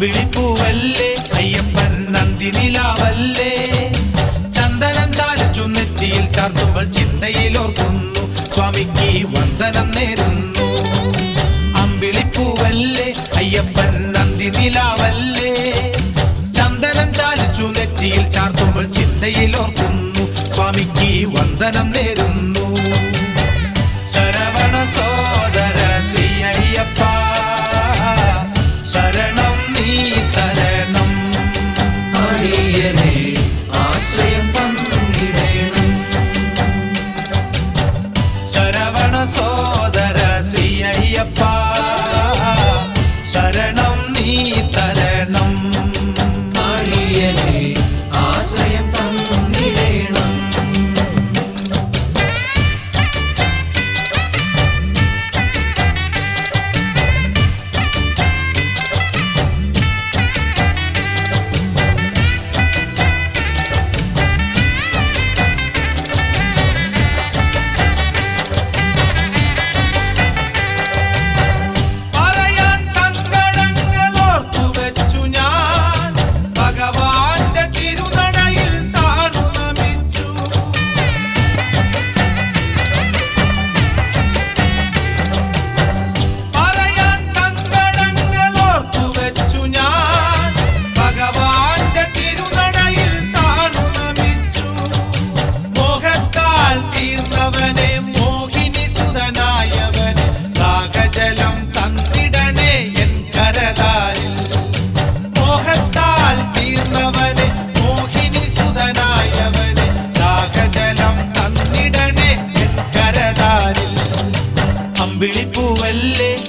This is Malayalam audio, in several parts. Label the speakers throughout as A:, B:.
A: അമ്പിളിപ്പൂവല്ലേ അയ്യപ്പൻ നന്ദിനിലാവല്ലേ? ചന്ദനം ചാലിച്ചു നെറ്റിയിൽ ചാർത്തുമ്പോൾ ചിന്തയിൽ ഓർക്കുന്നു സ്വാമിക്ക് വന്ദനം നേരുന്നു. അമ്പിളിപ്പൂവല്ലേ? അയ്യപ്പൻ നന്ദിനിലാവല്ലേ? ചന്ദനം ചാലിച്ചു നെറ്റിയിൽ ചാർത്തുമ്പോൾ ചിന്തയിൽ ഓർക്കുന്നു സ്വാമിക്ക് വന്ദനം നേരുന്നു. वणसोद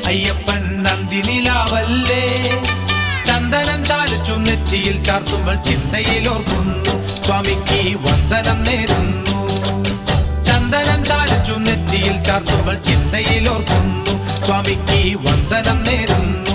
A: അയ്യപ്പൻ നന്ദിനിലാവല്ലേ ചന്ദനം ചാലിച്ചു നെറ്റിയിൽ ചാർത്തുമ്പോൾ ചിന്തയിൽ ഓർക്കുന്നു. സ്വാമിക്ക് വന്ദനം നേരുന്നു. ചന്ദനം ചാലിച്ചു നെറ്റിയിൽ ചാർത്തുമ്പോൾ ചിന്തയിൽ ഓർക്കുന്നു. സ്വാമിക്ക് വന്ദനം നേരുന്നു.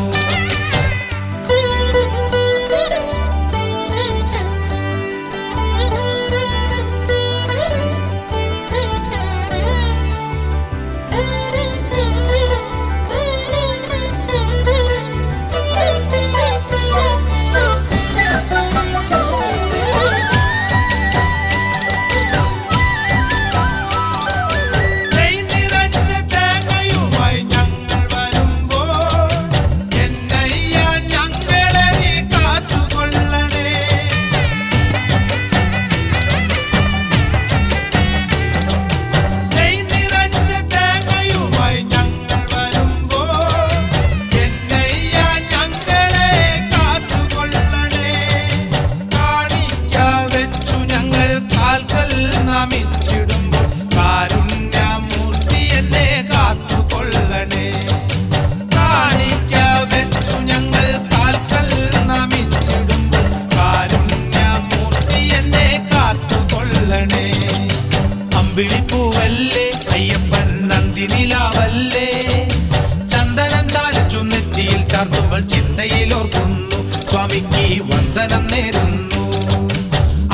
A: വന്ദനം നേരുന്നു.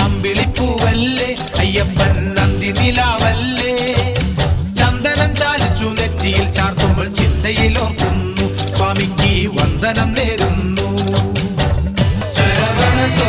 A: അമ്പിളിപ്പൂവല്ലേ അയ്യപ്പൻ നന്ദി നിലാവല്ലേ ചന്ദനം ചാലിച്ചു നെറ്റിയിൽ ചാർത്തുമ്പോൾ ചിന്തയിൽ ഓർക്കുന്നു സ്വാമിക്ക് വന്ദനം നേരുന്നു. ശരവണ സോ